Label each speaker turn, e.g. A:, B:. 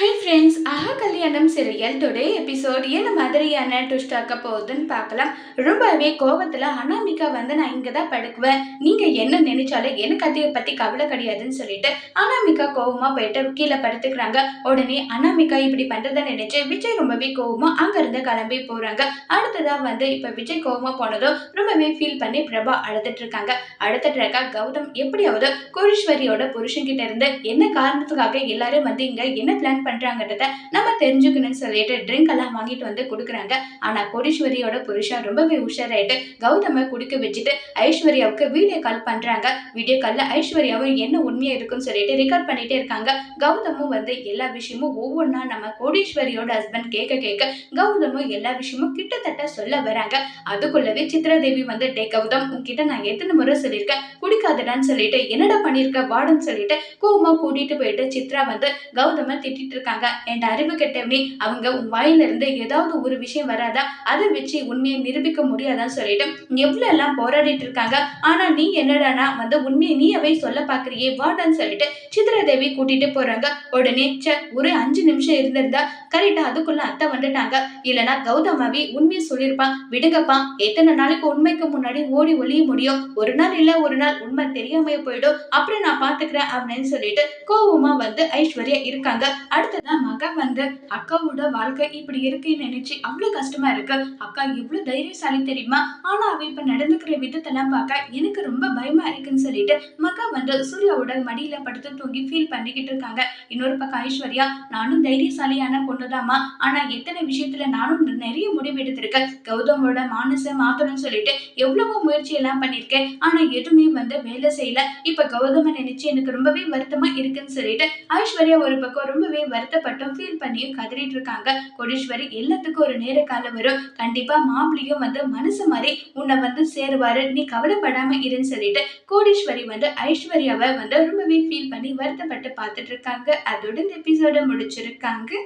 A: Hi friends ஆஹா கல்யாணம் serial today episode என்ன மாதிரியான ட்விஸ்ட் ஆக்க போகுதுன்னு பார்க்கலாம். ரொம்பவே கோபத்தில் அனாமிகா வந்து நான் இங்கே தான் படுக்குவேன். நீங்கள் என்ன நினைச்சாலும் எனக்கு அதை பற்றி கவலை கிடையாதுன்னு சொல்லிட்டு அனாமிகா கோவமாக போயிட்டு கீழே படுத்துக்கிறாங்க. உடனே அனாமிகா இப்படி பண்ணுறதை நினைச்சு விஜய் ரொம்பவே கோவமாக அங்கேருந்து கிளம்பி போகிறாங்க அடுத்ததாக வந்து இப்போ விஜய் கோவமாக போனதும் ரொம்பவே ஃபீல் பண்ணி பிரபா அழுதுட்டு இருக்காங்க. அடுத்த ட்ராக்கா கௌதம் எப்படியாவது கோடீஸ்வரியோட புருஷன்கிட்ட இருந்து என்ன காரணத்துக்காக எல்லாரும் வந்து இங்கே என்ன பிளான் பண்றாங்கன்றத நம்ம தெரிஞ்சுக்கணும்னு சொல்லிட்டு ட்ரிங்க் எல்லாம் வாங்கிட்டு வந்து கொடுக்குறாங்க. ஆனா கோடீஸ்வரியோட புருஷன் ரொம்பவே உஷாராயிட்டு கௌதம குடிக்க வச்சுட்டு ஐஸ்வர்யாவுக்கு வீடியோ கால் பண்றாங்க. வீடியோ கால்ல ஐஸ்வர்யாவும் என்ன உண்மையா இருக்குன்னு சொல்லிட்டு ரெக்கார்ட் பண்ணிட்டே இருக்காங்க. கௌதமும் வந்து எல்லா விஷயமும் ஒவ்வொன்றா நம்ம கோடீஸ்வரியோட ஹஸ்பண்ட் கேட்க கேட்க கௌதமும் எல்லா விஷயமும் கிட்டத்தட்ட சொல்ல வராங்க. அதுக்குள்ளவே சித்ராதேவி வந்து டே கௌதம் உன்கிட்ட நான் எத்தனை முறை சொல்லியிருக்கேன்? குடிக்காதடான்னு சொல்லிட்டு என்னடா பண்ணியிருக்க? வாடுன்னு சொல்லிட்டு கோவமா கூட்டிட்டு போயிட்டு சித்ரா வந்து கௌதம திட்டிட்டு இருக்காங்க என் அறிவு கெட்டவனே அவங்க உன் வாயில இருந்து ஏதாவது ஒரு விஷயம் வராதா அதை வச்சு உண்மையை நிரூபிக்க முடியாதான்னு சொல்லிட்டு எவ்வளவு எல்லாம் போராடிட்டு இருக்காங்க ஆனா நீ என்னடானா வந்து உண்மையை நீயவே சொல்ல பாக்குறியே வாடான்னு சொல்லிட்டு சித்ராதேவி கூட்டிட்டு போறாங்க. உடனே சே ஒரு அஞ்சு நிமிஷம் இருந்திருந்தா கரெக்டா அதுக்குள்ள அத்தை வந்துட்டாங்க. இல்லனா கௌதமாவி உண்மையை சொல்லியிருப்பான் விடுங்கப்பா எத்தனை நாளைக்கு உண்மைக்கு முன்னாடி ஓடி ஒளிய முடியும்? ஒரு நாள் இல்ல ஒரு நாள் உண்மை தெரியாம போயிடும். அப்புறம் நான் பாத்துக்கிறேன் அப்படின்னு சொல்லிட்டு கோவமா வந்து ஐஸ்வர்யா இருக்காங்க. அடுத்ததான் மக வந்து அக்காவோட வாழ்க்கை இப்படி இருக்குன்னு நினைச்சு அவ்வளவு கஷ்டமா இருக்கு. அக்கா எவ்வளவு தைரியசாலி தெரியுமா? ஆனா அவ இப்ப நடந்துக்கிற விதத்தெல்லாம் பார்க்க எனக்கு ரொம்ப பயமா இருக்குன்னு சொல்லிட்டு மகா வந்து சூர்யாவோட மடியில படுத்து தூங்கி ஃபீல் பண்ணிக்கிட்டு இருக்காங்க. இன்னொரு பக்கம் ஐஸ்வர்யா நானும் தைரியசாலியான பொண்ணுதாம்மா. ஆனா எத்தனை விஷயத்துல நானும் நிறைய முடிவு எடுத்திருக்கேன். கௌதமோட மானச மாத்தணும்னு சொல்லிட்டு எவ்வளவோ முயற்சி எல்லாம் பண்ணிருக்கேன் ஆனா எதுவுமே வந்து வேலை செய்யல. இப்ப கௌதம நினைச்சு எனக்கு ரொம்பவே வருத்தமா இருக்குன்னு சொல்லிட்டு ஐஸ்வர்யா ஒரு பக்கம் ரொம்பவே வருத்தப்பட்டும் ஃபீல் பண்ணியும் கதறிட்டு இருக்காங்க கோடீஸ்வரி எல்லாத்துக்கும் ஒரு நேர காலம் வரும். கண்டிப்பா மாப்பிளையும் வந்து மனசு மாதிரி உன்னை வந்து சேருவாரு. நீ கவலைப்படாம இருன்னு சொல்லிட்டு கோடீஸ்வரி வந்து ஐஸ்வர்யாவை வந்து ரொம்பவே ஃபீல் பண்ணி வருத்தப்பட்டு பார்த்துட்டு இருக்காங்க அதோட இந்த எபிசோட முடிச்சிருக்காங்க.